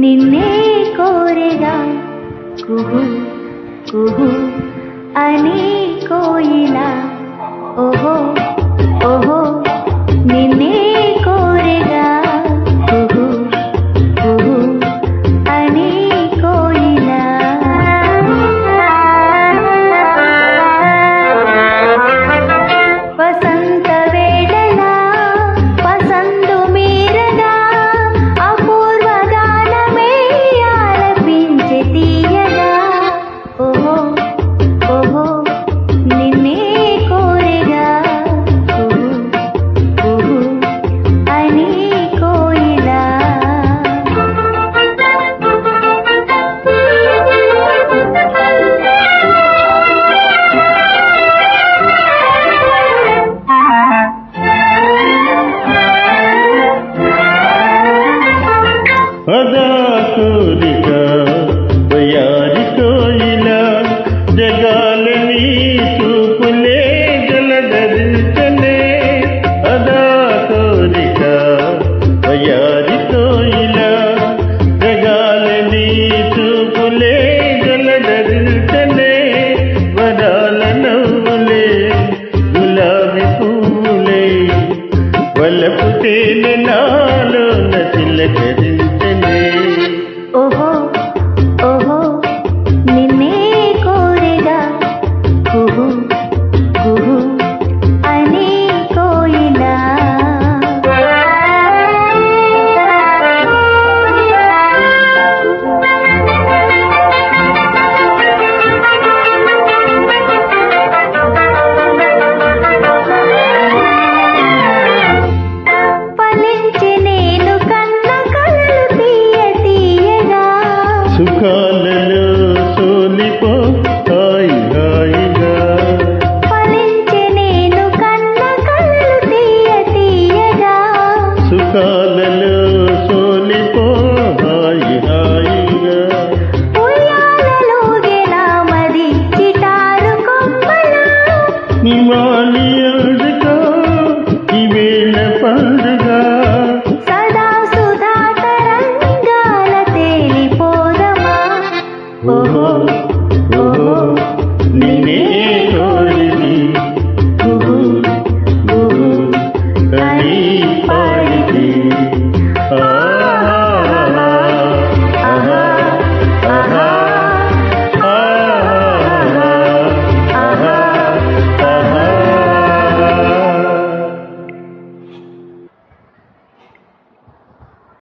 నిన్నే కోరెగా కుహు కుహు అని కోయిల అదా కోరిక వయారి కోయిల జగాలని చూపులే జలధరించలే అదా కోరిక వయారి కోయిల జగాలని చూపులే జలధరించలే వరాల నవ్వులే గులాబీ పువ్వులే వలపు తేనె నాలో నతిలకరించలే దివాళి అడుక ఈవేళ పండుగ. సదా సుధా తరంగాల తేలిపోదమా? ఓహో ఓహో.